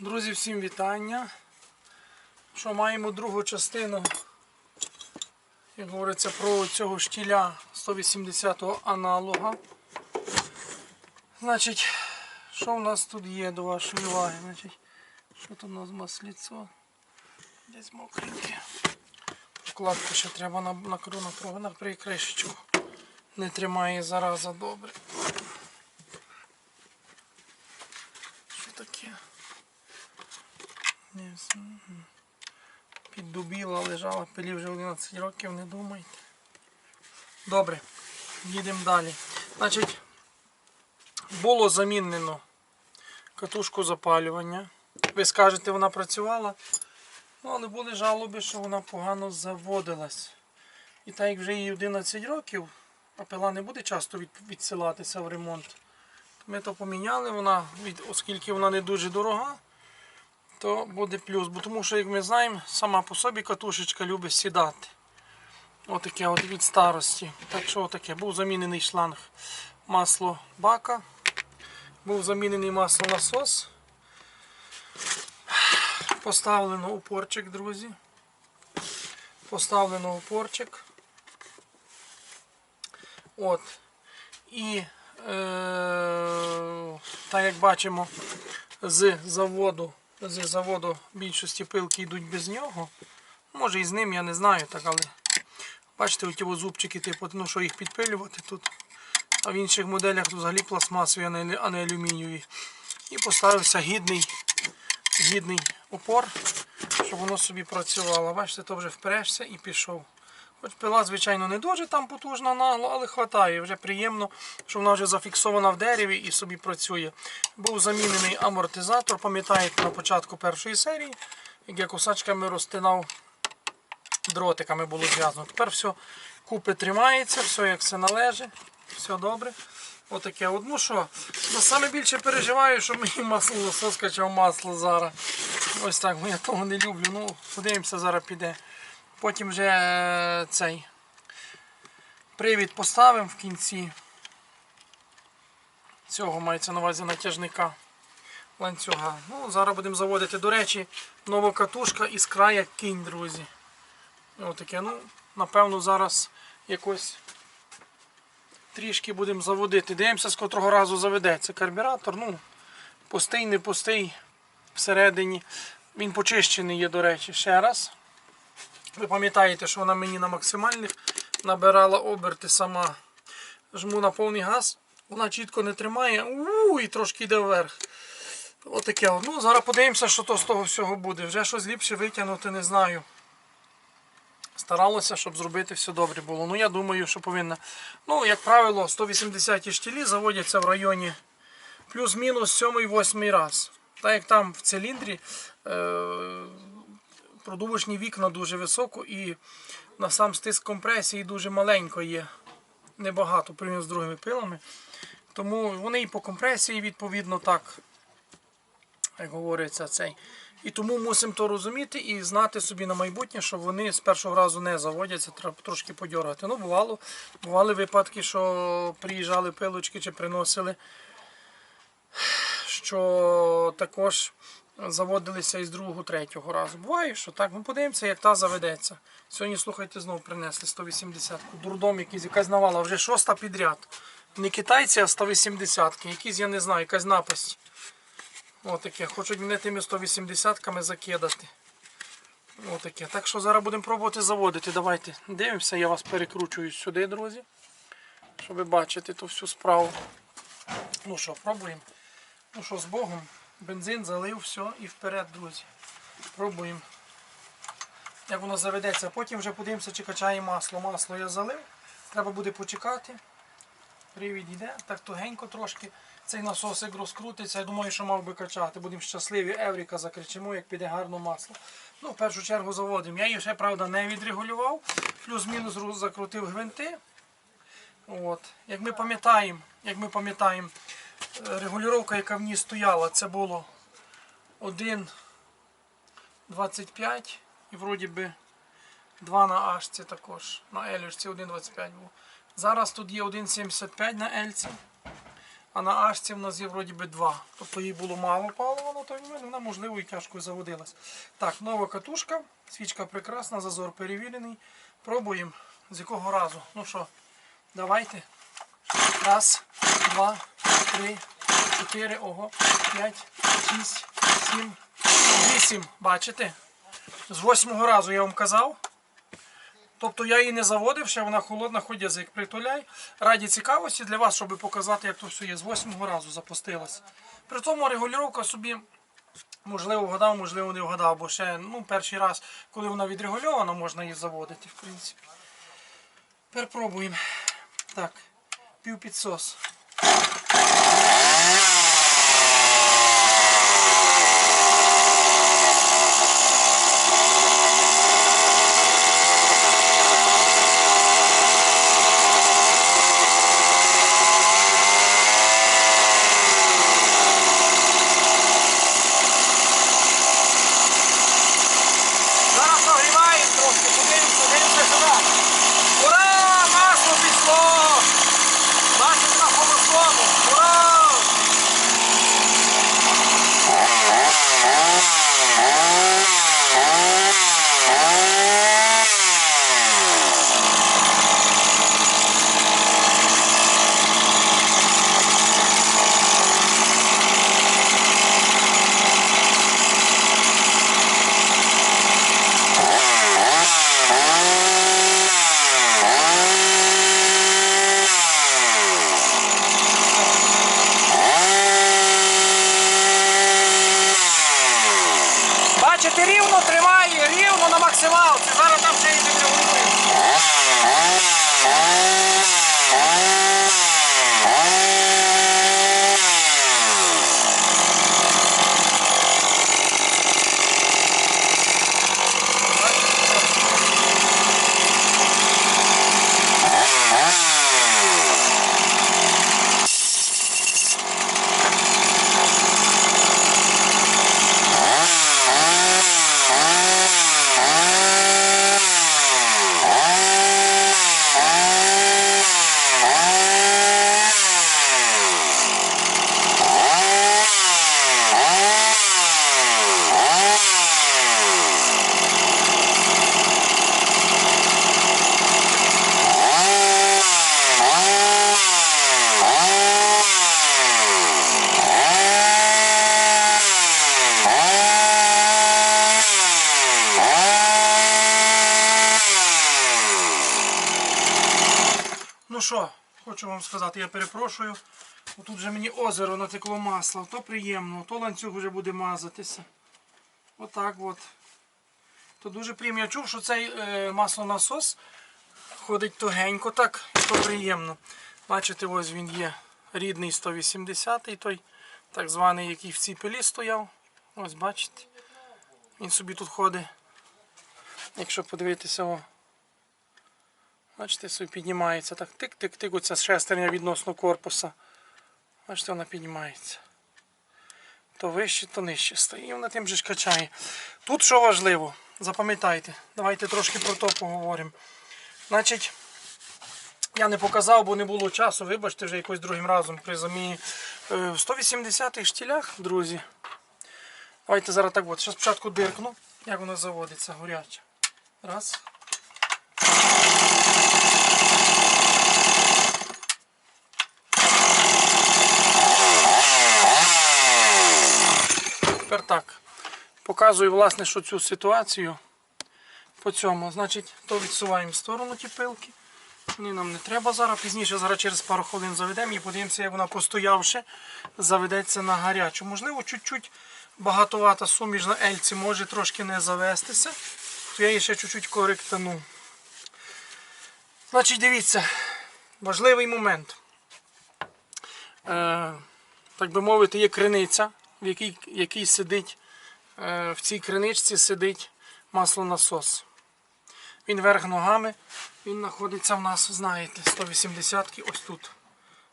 Друзі, всім вітання. Що маємо другу частину, як говориться, про цього штіля 180-го аналога. Значить, що в нас тут є до вашої уваги? Значить, що тут у нас масліцо? Десь мокреньке. Вкладку ще треба на, на, на, на прикришечку. Не тримає зараза добре. Що таке? Не знаю. Піддубіла, лежала, пилі вже 11 років, не думайте. Добре, їдемо далі. Значить, було замінено катушку запалювання. Ви скажете, вона працювала. Ну, але були жалоби, що вона погано заводилась. І так як вже їй 11 років, а пила не буде часто відсилатися в ремонт. Ми то поміняли, вона, оскільки вона не дуже дорога, то буде плюс. Бо тому що, як ми знаємо, сама по собі катушечка любить сідати. Отаке от від старості. Так що отаке. Був замінений шланг масло бака. Був замінений масло насос. Поставлено упорчик, друзі. Поставлено упорчик. От. І е, так як бачимо, з заводу, з заводу більшості пилки йдуть без нього. Може і з ним, я не знаю, так, але бачите, оті зубчики, типу, ну що їх підпилювати тут. А в інших моделях тут взагалі пластмасові, а не, алюмінієві. І поставився гідний, гідний опор, щоб воно собі працювало. Бачите, то вже впрешся і пішов. Хоч пила, звичайно, не дуже там потужна нагло, але хватає. Вже приємно, що вона вже зафіксована в дереві і собі працює. Був замінений амортизатор, пам'ятаєте, на початку першої серії, як я кусачками розтинав дротиками було зв'язано. Тепер все купи тримається, все як все належить, все добре. Отаке. От, ну що, ну, саме більше переживаю, що мені масло насос качав масло зараз. Ось так, бо я того не люблю. Ну, подивимося, зараз піде. Потім вже е, цей привід поставимо в кінці. Цього мається на увазі натяжника ланцюга. Ну, зараз будемо заводити. До речі, нова катушка із края кінь, друзі. Отаке, ну, напевно, зараз якось трішки будемо заводити. Дивимося, з котрого разу заведеться карбюратор. Ну, пустий, не пустий всередині. Він почищений є, до речі, ще раз. Ви пам'ятаєте, що вона мені на максимальних набирала оберти сама. Жму на повний газ, вона чітко не тримає, у і трошки йде вверх. Отаке. от. Ну, зараз подивимося, що то з того всього буде. Вже щось ліпше витягнути, не знаю. Старалося, щоб зробити все добре було. Ну, я думаю, що повинна. Ну, як правило, 180 штілі заводяться в районі плюс-мінус 7-8 раз. Так як там в циліндрі е- продувочні вікна дуже високо і на сам стиск компресії дуже маленько є. Небагато порівняно з другими пилами. Тому вони і по компресії відповідно так, як говориться, цей. І тому мусимо то розуміти і знати собі на майбутнє, що вони з першого разу не заводяться, треба трошки подьоргати. Ну, бувало, бували випадки, що приїжджали пилочки чи приносили, що також заводилися із другого, третього разу. Буває, що так. Ну подивимося, як та заведеться. Сьогодні, слухайте, знову принесли 180-ку. Дурдом якийсь, якась навала, вже шоста підряд. Не китайці, а 180-ки. Якісь, я не знаю, якась напасть. Отаке. Хочуть мене тими 180-ками закидати. Отаке. Так що зараз будемо пробувати заводити. Давайте дивимося, я вас перекручую сюди, друзі. Щоб бачити ту всю справу. Ну що, пробуємо. Ну що, з Богом. Бензин залив, все і вперед, друзі. Пробуємо. Як воно заведеться. Потім вже подивимося, чи качає масло. Масло я залив. Треба буде почекати. Привід йде, так тугенько трошки. Цей насосик розкрутиться. Я думаю, що мав би качати. Будемо щасливі, Евріка закричимо, як піде гарно масло. Ну, в першу чергу заводимо. Я її ще, правда, не відрегулював. Плюс-мінус закрутив гвинти. От. Як ми пам'ятаємо, як ми пам'ятаємо, регулювання, яка в ній стояла, це було 1,25 і вроді би 2 на H також. На L це 1,25 був. Зараз тут є 1,75 на L. А на Ашці в нас є вроді би два. Тобто їй було мало палива на той момент, вона можливо і тяжко заводилась. Так, нова катушка, свічка прекрасна, зазор перевірений. Пробуємо з якого разу. Ну що, давайте. Раз, два, три, чотири, ого, п'ять, шість, сім, вісім. Бачите? З восьмого разу я вам казав. Тобто я її не заводив, ще вона холодна, хоч язик притуляй. Раді цікавості для вас, щоб показати, як то все є. З восьмого разу запустилась. При тому регулювання собі, можливо, вгадав, можливо, не вгадав, бо ще ну, перший раз, коли вона відрегульована, можна її заводити, в принципі. Тепер пробуємо. Так, пів підсос. Зараз прогріваємо трошки, подивимося, дивимося сюди. Ура! Масло пішло! Бачите на холостому! Ура! Бачите, рівно тримає, рівно на максималці. Зараз там ще й що, хочу вам сказати, я перепрошую. Тут вже мені озеро натекло масло, то приємно, то ланцюг вже буде мазатися. Отак от. То дуже приємно. Я чув, що цей е, маслонасос ходить тугенько так, і то приємно. Бачите, ось він є рідний 180-й, той так званий, який в цій пилі стояв. Ось бачите. Він собі тут ходить. Якщо подивитися, о, Бачите, собі піднімається так. Тик-тик-тик, оця шестерня відносно корпуса. Бачите, вона піднімається. То вище, то нижче стоїть. І вона тим же ж качає. Тут що важливо, запам'ятайте, давайте трошки про то поговоримо. Значить, я не показав, бо не було часу, вибачте, вже якось другим разом при заміні. Е, В 180-х штілях, друзі. Давайте зараз так от. Зараз спочатку диркну, як воно заводиться, горяче. Раз. Тепер так. Показую, власне, що цю ситуацію по цьому. Значить, то відсуваємо в сторону ті пилки. Вони нам не треба зараз. Пізніше зараз через пару хвилин заведемо і подивимося, як вона постоявши, заведеться на гарячу. Можливо, чуть-чуть багатовата суміш на ельці може трошки не завестися. То я її ще чуть-чуть коректану. Значить, дивіться, важливий момент. Е, так би мовити, є криниця, в якій, якій сидить, е, в цій криничці сидить маслонасос. Він верх ногами, він знаходиться в нас, знаєте, 180 ось тут.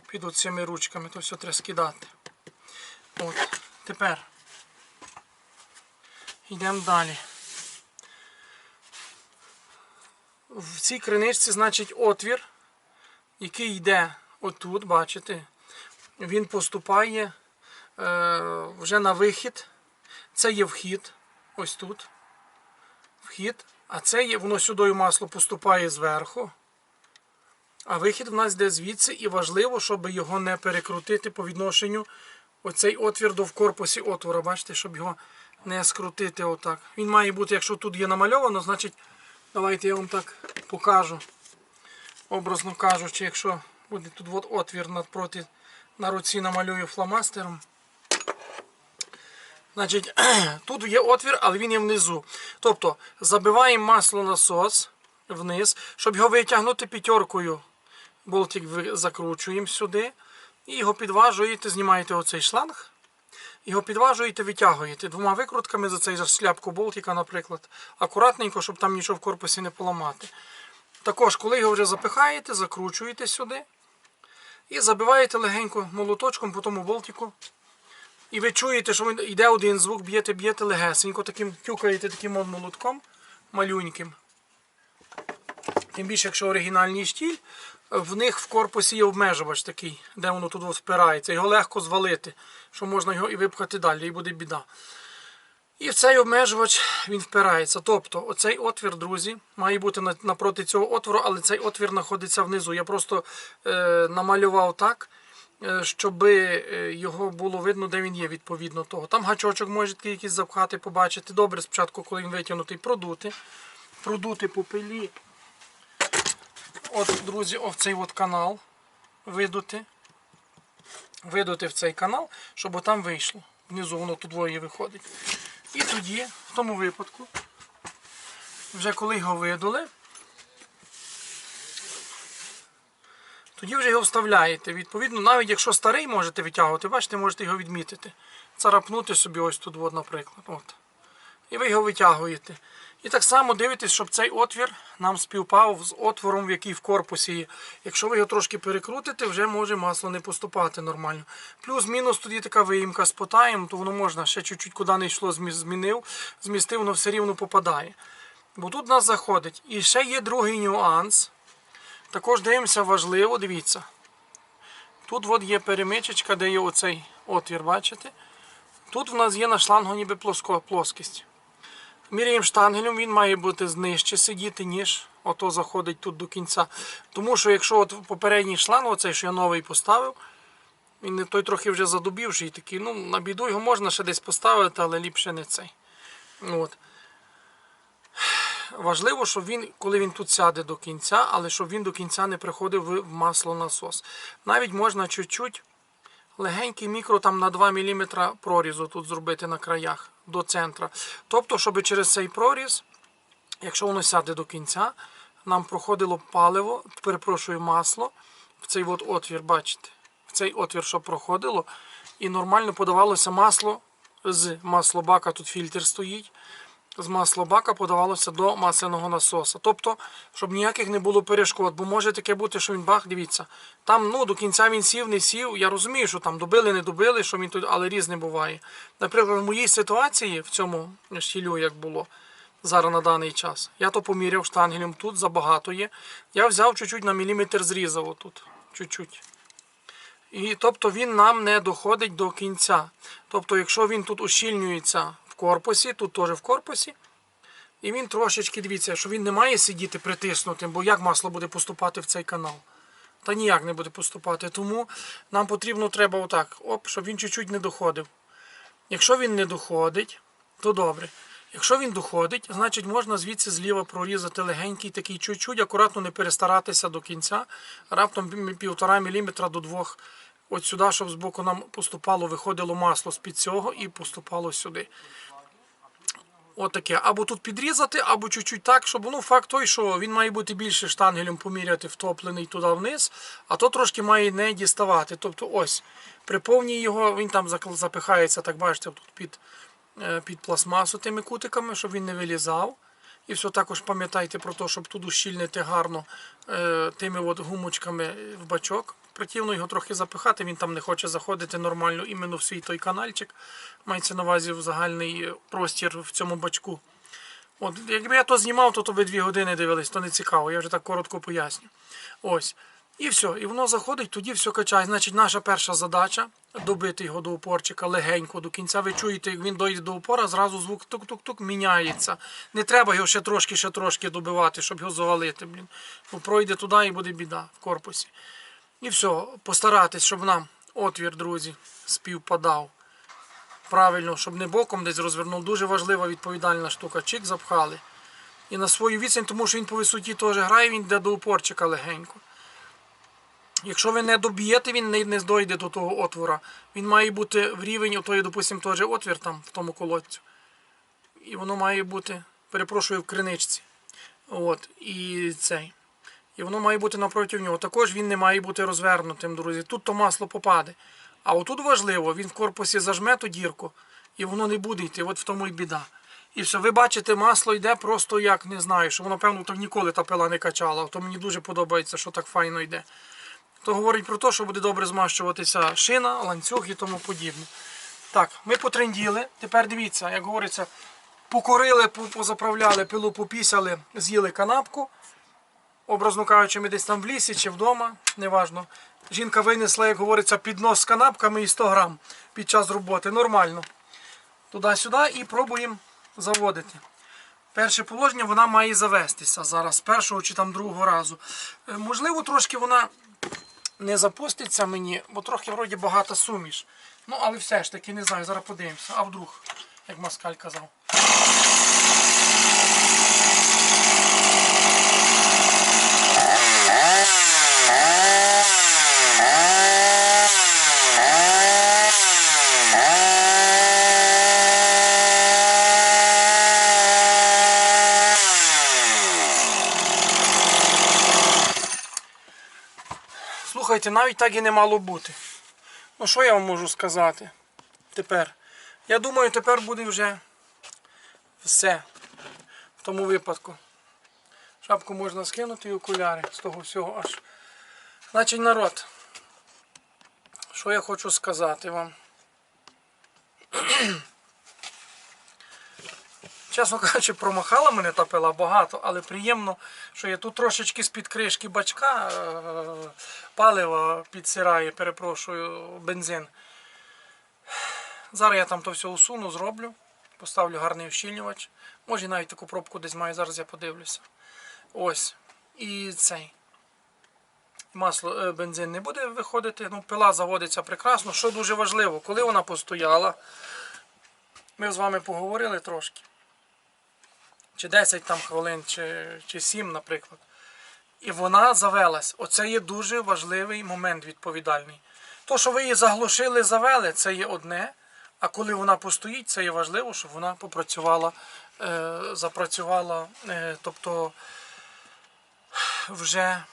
Під оцими ручками, то все треба скидати. От. Тепер йдемо далі. В цій криничці, значить, отвір, який йде отут, бачите, він поступає е, вже на вихід. Це є вхід, ось тут. Вхід. А це є, воно сюди масло поступає зверху. А вихід в нас йде звідси, і важливо, щоб його не перекрутити по відношенню оцей отвір до в корпусі отвора. Бачите, щоб його не скрутити отак. Він має бути, якщо тут є намальовано, значить, давайте я вам так покажу. Образно кажучи, якщо буде тут от отвір навпроти на руці намалюю фломастером. Значить, тут є отвір, але він є внизу. Тобто забиваємо масло насос вниз, щоб його витягнути п'ятеркою. Болтик закручуємо сюди. І його підважуєте, знімаєте оцей шланг. Його підважуєте, витягуєте двома викрутками за цей шляпку болтика, наприклад. Акуратненько, щоб там нічого в корпусі не поламати. Також, коли його вже запихаєте, закручуєте сюди. І забиваєте легенько молоточком по тому болтику. І ви чуєте, що йде один звук, б'єте, б'єте легесенько, таким тюкаєте таким молотком малюньким. Тим більше, якщо оригінальний штіль, в них в корпусі є обмежувач такий, де воно тут впирається. Його легко звалити, що можна його і випхати далі, і буде біда. І в цей обмежувач він впирається. Тобто, оцей отвір, друзі, має бути напроти цього отвору, але цей отвір знаходиться внизу. Я просто е, намалював так, е, щоб е, його було видно, де він є відповідно того. Там гачочок можете якийсь запхати, побачити. Добре, спочатку, коли він витягнутий, продути. Продути по пилі. От, друзі, ось цей от канал видути. Видути в цей канал, щоб там вийшло. Внизу воно тут двоє виходить. І тоді, в тому випадку, вже коли його видули, тоді вже його вставляєте. Відповідно, навіть якщо старий можете витягувати, бачите, можете його відмітити. Царапнути собі ось тут, наприклад. От. І ви його витягуєте. І так само дивитесь, щоб цей отвір нам співпав з отвором, в який в корпусі є. Якщо ви його трошки перекрутите, вже може масло не поступати нормально. Плюс-мінус тоді така виїмка з потаєм, то воно можна ще чуть-чуть куди не йшло, змінив, змістив, воно все рівно попадає. Бо тут нас заходить. І ще є другий нюанс. Також дивимося важливо, дивіться. Тут от є перемичечка, де є оцей отвір, бачите? Тут в нас є на шлангу ніби плоско, плоскість. Міряємо штангелем, він має бути нижче сидіти, ніж ото заходить тут до кінця. Тому що якщо от попередній шланг, оцей, що я новий поставив, він той трохи вже задубівший такий, ну, на біду його можна ще десь поставити, але ліпше не цей. От. Важливо, щоб він, коли він тут сяде до кінця, але щоб він до кінця не приходив в маслонасос. Навіть можна чуть-чуть легенький мікро там на 2 мм прорізу тут зробити на краях до центра. Тобто, щоб через цей проріз, якщо воно сяде до кінця, нам проходило паливо, перепрошую, масло в цей от отвір, бачите, в цей отвір, що проходило, і нормально подавалося масло з маслобака, тут фільтр стоїть. З маслобака подавалося до масляного насоса. Тобто, щоб ніяких не було перешкод. Бо може таке бути, що він бах, дивіться. Там ну, до кінця він сів, не сів. Я розумію, що там добили, не добили, що він тут, але різне буває. Наприклад, в моїй ситуації, в цьому щілю, як було зараз на даний час, я то поміряв штангелем, тут забагато є. Я взяв чуть-чуть на міліметр зрізав отут. Чуть-чуть. І тобто він нам не доходить до кінця. Тобто, якщо він тут ущільнюється корпусі, тут теж в корпусі, і він трошечки, дивіться, що він не має сидіти притиснутим, бо як масло буде поступати в цей канал? Та ніяк не буде поступати. Тому нам потрібно треба отак, оп, щоб він чуть-чуть не доходив. Якщо він не доходить, то добре. Якщо він доходить, значить можна звідси зліва прорізати легенький такий чуть-чуть, акуратно не перестаратися до кінця, раптом пів- півтора міліметра до двох. От сюди, щоб збоку нам поступало, виходило масло з-під цього і поступало сюди. Отаке. Або тут підрізати, або чуть-чуть так, щоб ну, факт той, що він має бути більше штангелем поміряти, втоплений туди вниз, а то трошки має не діставати. Тобто ось, при повній його, він там запихається, так бачите, тут під, е, під пластмасу тими кутиками, щоб він не вилізав. І все також пам'ятайте про те, щоб тут ущільнити гарно е, тими от гумочками в бачок. Противно його трохи запихати, він там не хоче заходити нормально іменно в свій той канальчик. Мається на увазі в загальний е, простір в цьому бачку. От, якби я то знімав, то, то би дві години дивились, то не цікаво, я вже так коротко поясню. Ось. І все, і воно заходить, тоді все качає. Значить, наша перша задача добити його до упорчика легенько до кінця. Ви чуєте, як він дойде до упора, зразу звук тук-тук-тук міняється. Не треба його ще трошки, ще трошки добивати, щоб його завалити. Блін. Бо пройде туди і буде біда в корпусі. І все, постаратись, щоб нам отвір, друзі, співпадав. Правильно, щоб не боком десь розвернув. Дуже важлива відповідальна штука. Чик запхали. І на свою відстань, тому що він по висоті теж грає, він йде до упорчика легенько. Якщо ви не доб'єте, він не, не дойде до того отвора. Він має бути в рівень, отої, допустимо, теж отвір там в тому колодцю. І воно має бути, перепрошую, в криничці. От, і цей. І воно має бути напроти нього. Також він не має бути розвернутим, друзі. Тут то масло попаде. А отут важливо, він в корпусі зажме ту дірку, і воно не буде йти. От в тому і біда. І все, ви бачите, масло йде просто як не знаю, що воно, певно, так ніколи та пила не качала. То мені дуже подобається, що так файно йде. То говорить про те, що буде добре змащуватися шина, ланцюг і тому подібне. Так, ми потренділи. Тепер дивіться, як говориться, покорили, позаправляли, пилу попісяли, з'їли канапку. Образно кажучи, ми десь там в лісі чи вдома, неважно. Жінка винесла, як говориться, піднос з канапками і 100 грам під час роботи. Нормально. Туди-сюди і пробуємо заводити. Перше положення вона має завестися зараз, першого чи там другого разу. Е, Можливо, трошки вона не запуститься мені, бо трохи вроді багата суміш. Ну, але все ж таки, не знаю, зараз подивимося. А вдруг, як Маскаль казав. Слухайте, навіть так і не мало бути. Ну що я вам можу сказати тепер? Я думаю, тепер буде вже все в тому випадку. Шапку можна скинути і окуляри з того всього аж. Значить, народ, що я хочу сказати вам. Чесно кажучи, промахала мене та пила багато, але приємно, що я тут трошечки з-під кришки бачка е, паливо підсирає, перепрошую, бензин. Зараз я там то все усуну, зроблю, поставлю гарний ущільнювач. Може навіть таку пробку десь маю, зараз я подивлюся. Ось. І цей. Масло, е, бензин не буде виходити. Ну, пила заводиться прекрасно. Що дуже важливо, коли вона постояла, ми з вами поговорили трошки. Чи 10 там хвилин, чи, чи 7, наприклад. І вона завелась. Оце є дуже важливий момент відповідальний. То, що ви її заглушили, завели, це є одне. А коли вона постоїть, це є важливо, щоб вона попрацювала, е, запрацювала, е, тобто вже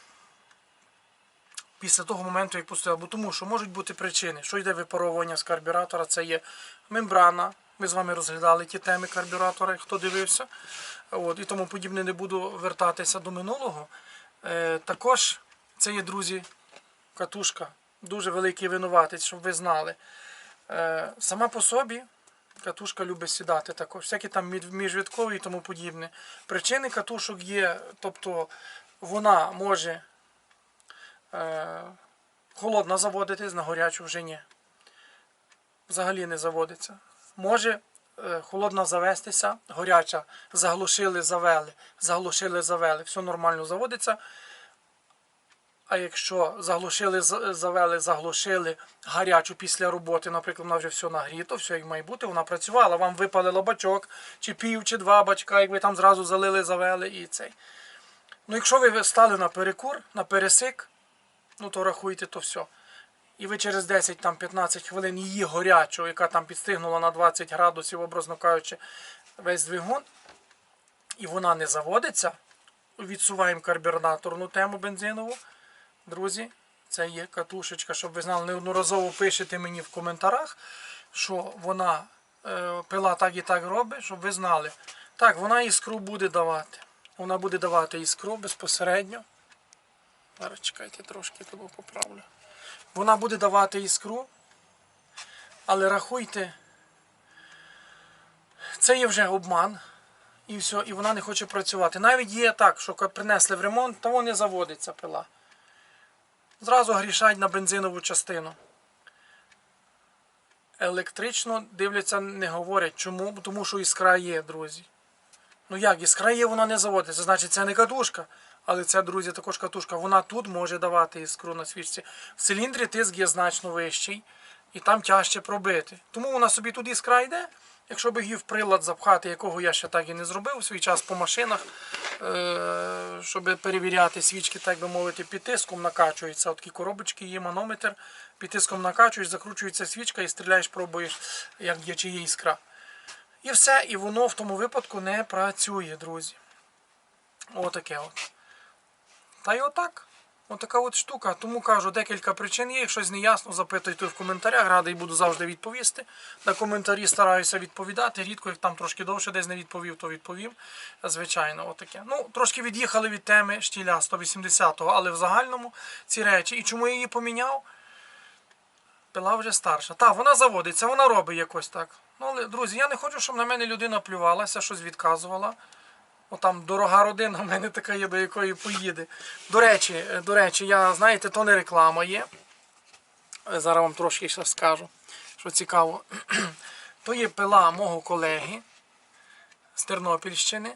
після того моменту, як постояла. Бо тому що можуть бути причини, що йде випаровування з карбюратора, це є мембрана. Ми з вами розглядали ті теми карбюратора, хто дивився. От, і тому подібне не буду вертатися до минулого. Е, також це є, друзі, катушка. Дуже великий винуватець, щоб ви знали. Е, сама по собі катушка любить сідати також. Всякі там міжвідкові і тому подібне. Причини катушок є, тобто вона може е, холодно заводитись, на гарячу вже ні. Взагалі не заводиться. Може е, холодно завестися, горяча, заглушили, завели, заглушили, завели, все нормально заводиться. А якщо заглушили, завели, заглушили гарячу після роботи, наприклад, вона вже все нагріто, все як має бути, вона працювала, вам випалило бачок, чи пів, чи два бачка, як ви там зразу залили, завели і цей. Ну, якщо ви стали на перекур, на пересик, ну то рахуйте то все. І ви через 10-15 хвилин її горячу, яка там підстигнула на 20 градусів, образно кажучи, весь двигун, і вона не заводиться, відсуваємо карбюраторну тему бензинову. Друзі, це є катушечка, щоб ви знали, неодноразово пишете мені в коментарях, що вона е, пила так і так робить, щоб ви знали. Так, вона іскру буде давати. Вона буде давати іскру безпосередньо. Зараз чекайте, трошки тебе поправлю. Вона буде давати іскру, але рахуйте, це є вже обман. І все, і вона не хоче працювати. Навіть є так, що принесли в ремонт, вона не заводиться пила. зразу грішать на бензинову частину. Електрично дивляться, не говорять. Чому? Тому що іскра є, друзі. Ну як, іскра є, вона не заводиться. Значить, це не катушка. Але це, друзі, також катушка. Вона тут може давати іскру на свічці. В циліндрі тиск є значно вищий і там тяжче пробити. Тому вона собі туди іскра йде. Якщо би її в прилад запхати, якого я ще так і не зробив у свій час по машинах, е- щоб перевіряти свічки, так би мовити, під тиском накачується. От такі коробочки є манометр, під тиском накачуєш, закручується свічка і стріляєш, пробуєш, як є чи є іскра. І все, і воно в тому випадку не працює, друзі. Отаке от. Та й отак. Отака от штука. Тому кажу, декілька причин є. Якщо неясно, запитуйте в коментарях. Радий буду завжди відповісти. На коментарі стараюся відповідати. Рідко, як там трошки довше десь не відповів, то відповів. Звичайно, отаке. Ну, трошки від'їхали від теми штіля 180-го, але в загальному ці речі. І чому я її поміняв? Пила вже старша. Так, вона заводиться, вона робить якось так. Ну, але, друзі, я не хочу, щоб на мене людина плювалася, щось відказувала. О, там дорога родина в мене така є, до якої поїде. До речі, до речі, я, знаєте, то не реклама є. Зараз вам трошки ще скажу, що цікаво. То є пила мого колеги з Тернопільщини.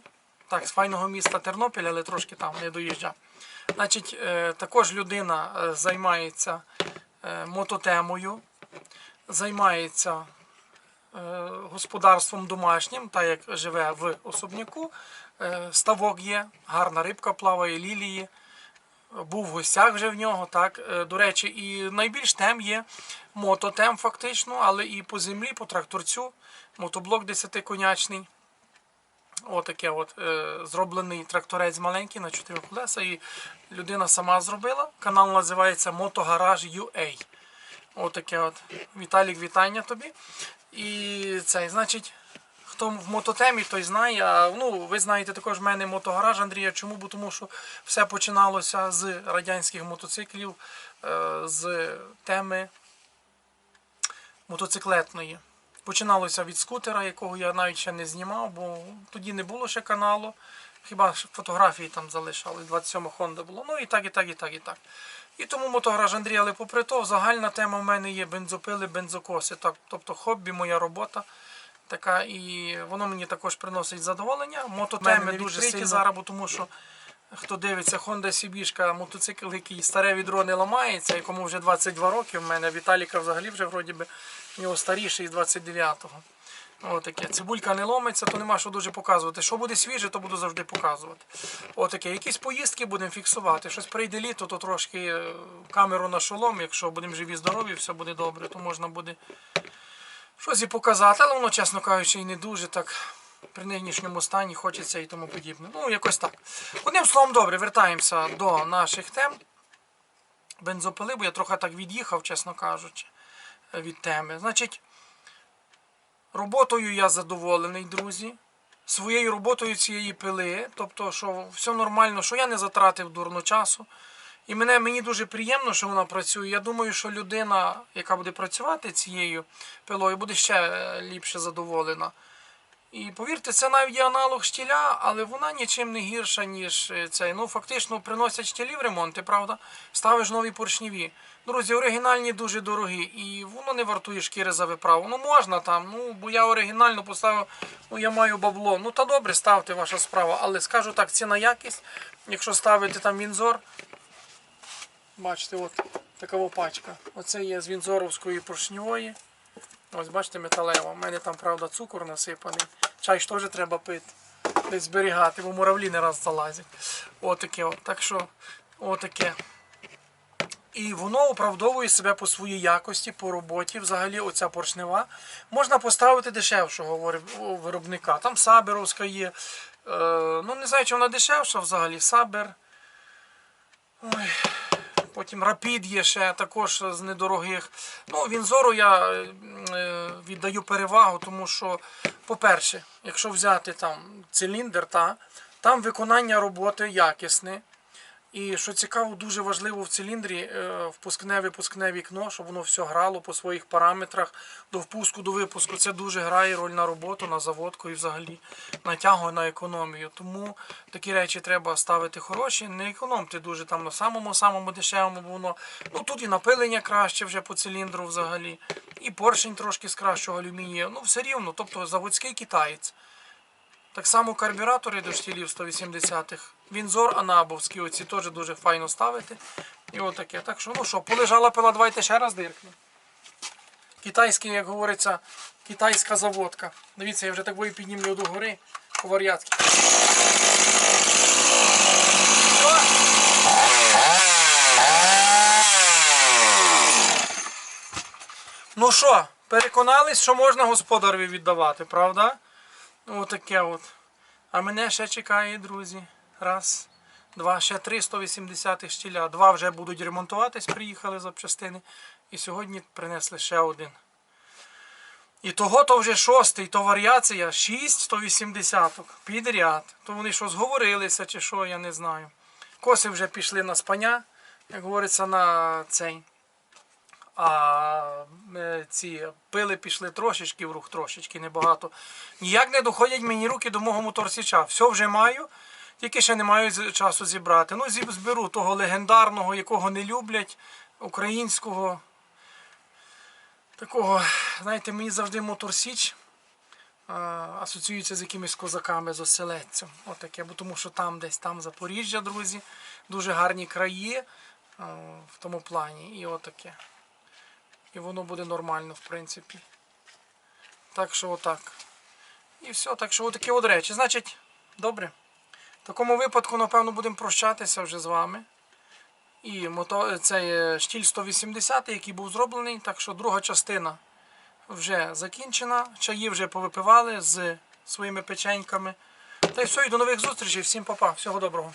Так, з файного міста Тернопіль, але трошки там не доїжджав. Значить, е, також людина е, займається е, мототемою, займається господарством домашнім, так як живе в особняку. Е, Ставок є, гарна рибка плаває, лілії. Був в гостях вже в нього. Так. Е, До речі, і найбільш тем є мототем, фактично, але і по землі, по тракторцю, мотоблок 10-конячний. Отаке от е, зроблений тракторець маленький на 4 колеса. І людина сама зробила. Канал називається Мотогараж UA. Отаке от. Віталік, вітання тобі. І цей, значить, хто в мототемі, той знає. Ну, ви знаєте також в мене мотогараж Андрія. Чому? Бо тому що все починалося з радянських мотоциклів, е, з теми мотоциклетної. Починалося від скутера, якого я навіть ще не знімав, бо тоді не було ще каналу. Хіба фотографії там залишали, 27 Honda було. Ну і так, і так, і так, і так. І тому мотогараж Андрій, але попри то, загальна тема в мене є бензопили, бензокоси. Так, тобто хобі, моя робота. Така, і воно мені також приносить задоволення. Мототеми дуже сильно зараз, бо тому що хто дивиться, Honda CB, мотоцикл, який старе відро не ламається, якому вже 22 роки. В мене Віталіка взагалі вже вроді би в нього старіший з 29-го. Отаке. Цибулька не ломиться, то нема що дуже показувати. Що буде свіже, то буду завжди показувати. Отаке. Якісь поїздки будемо фіксувати. Щось прийде літо, то трошки е, камеру на шолом. Якщо будемо живі, здорові, все буде добре, то можна буде щось і показати. Але воно, чесно кажучи, і не дуже так при нинішньому стані хочеться і тому подібне. Ну, якось так. Одним словом, добре, вертаємося до наших тем. Бензопили, бо я трохи так від'їхав, чесно кажучи, від теми. Значить, роботою я задоволений, друзі. Своєю роботою цієї пили, тобто, що все нормально, що я не затратив дурно часу. І мене, мені дуже приємно, що вона працює. Я думаю, що людина, яка буде працювати цією пилою, буде ще е, ліпше задоволена. І повірте, це навіть є аналог штіля, але вона нічим не гірша, ніж е, цей. Ну, фактично приносять штілів ремонти, правда? Ставиш нові поршневі. Друзі, оригінальні дуже дорогі, і воно не вартує шкіри за виправу. Ну можна там, ну бо я оригінально поставив, ну я маю бабло. Ну та добре, ставте ваша справа. Але скажу так, ціна якість, якщо ставити там вінзор, бачите, от така пачка. Оце є з вінзоровської поршньової. Ось бачите, металева. У мене там, правда, цукор насипаний. Чай ж теж треба пити. Десь зберігати, бо муравлі не раз залазять. Отаке от. Так що, отаке. І воно оправдовує себе по своїй якості, по роботі. Взагалі, оця поршнева. Можна поставити дешевшого виробника. Там Саберовська є. Е, ну, не знаю, чи вона дешевша взагалі. Сабер. Ой. Потім Рапід є ще також з недорогих. Ну, Вінзору я е, віддаю перевагу, тому що, по-перше, якщо взяти там циліндр, та, там виконання роботи якісне. І що цікаво, дуже важливо в циліндрі е, впускне-випускне вікно, щоб воно все грало по своїх параметрах до впуску, до випуску. Це дуже грає роль на роботу, на заводку і взагалі натягує на економію. Тому такі речі треба ставити хороші. Не економте дуже там на самому самому дешевому, бо воно ну тут і напилення краще вже по циліндру взагалі, і поршень трошки з кращого алюмінію. Ну все рівно, тобто заводський китаєць. Так само карбюратори до штілів 180-х. Вінзор Анабовський, оці теж дуже файно ставити. І отаке. Так що, ну що, полежала пила, давайте ще раз диркну. Китайський, як говориться, китайська заводка. Дивіться, я вже так бою піднімлю до гори по вар'ятки. Ну що, переконались, що можна господареві віддавати, правда? Отаке от. А мене ще чекає, друзі. Раз, два, ще три 180 штіля. Два вже будуть ремонтуватись, приїхали запчастини. І сьогодні принесли ще один. І того то вже шостий, то варіація 6 180 підряд. То вони що зговорилися чи що, я не знаю. Коси вже пішли на спання, як говориться, на цей. А е, ці пили пішли трошечки в рух, трошечки, небагато. Ніяк не доходять мені руки до мого моторсіча. Все вже маю, тільки ще не маю часу зібрати. Ну, зберу того легендарного, якого не люблять, українського. Такого, знаєте, мені завжди моторсіч а, асоціюється з якимись козаками з оселедцем. Отаке, бо тому що там десь там Запоріжжя, друзі, дуже гарні краї в тому плані. І отаке. І воно буде нормально, в принципі. Так що отак. І все, так що отакі от речі. Значить, добре. Такому випадку, напевно, будемо прощатися вже з вами. І мото... цей штіль 180, який був зроблений. Так що друга частина вже закінчена. Чаї вже повипивали з своїми печеньками. Та й все, і до нових зустрічей. Всім па-па. Всього доброго.